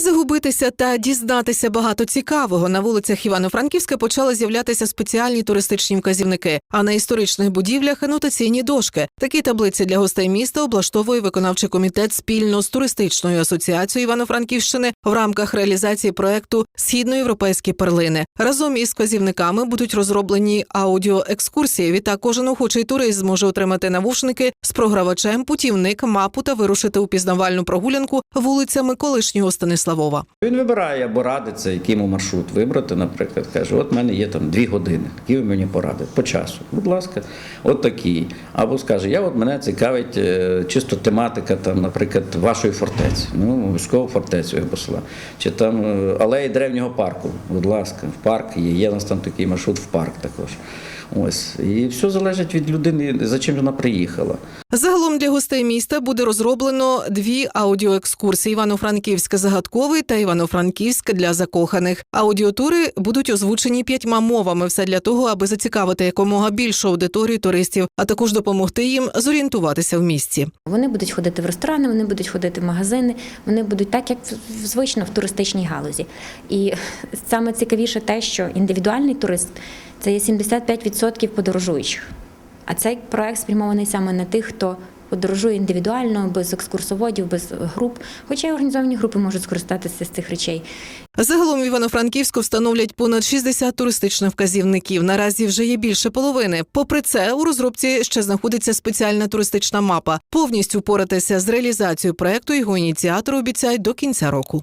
Загубитися та дізнатися багато цікавого на вулицях Івано-Франківська почали з'являтися спеціальні туристичні вказівники, а на історичних будівлях анотаційні дошки. Такі таблиці для гостей міста облаштовує виконавчий комітет спільно з туристичною асоціацією Івано-Франківщини в рамках реалізації проекту Східноєвропейські перлини. Разом із вказівниками будуть розроблені аудіоекскурсії. Відтак кожен охочий турист зможе отримати навушники з програвачем, путівник, мапу та вирушити у пізнавальну прогулянку вулицями колишнього Станиславова. Він вибирає або радиться, який йому маршрут вибрати, наприклад, каже, от в мене є там дві години, які ви мені порадите по часу. Будь ласка, от такий. Або скаже, я от мене цікавить е, чисто тематика, там, наприклад, вашої фортеці. Ну, обов'язково фортецю я посла. Чи там е, алеї древнього парку. Будь ласка, в парк є. Є у нас там такий маршрут в парк також. Ось. І все залежить від людини, за чим вона приїхала. Загалом для гостей міста буде розроблено дві аудіоекскурсії: Івано-Франківськ загадковий та Івано-Франківськ для закоханих. Аудіотури будуть озвучені п'ятьма мовами. Все для того, аби зацікавити якомога більшу аудиторію туристів, а також допомогти їм зорієнтуватися в місті. Вони будуть ходити в ресторани, вони будуть ходити в магазини, вони будуть так, як звично в туристичній галузі. І саме цікавіше те, що індивідуальний турист це є 75% подорожуючих. А цей проект спрямований саме на тих, хто подорожує індивідуально, без екскурсоводів, без груп. Хоча й організовані групи можуть скористатися з цих речей. Загалом в Івано-Франківську встановлять понад 60 туристичних вказівників. Наразі вже є більше половини. Попри це, у розробці ще знаходиться спеціальна туристична мапа. Повністю впоратися з реалізацією проекту його ініціатори обіцяють до кінця року.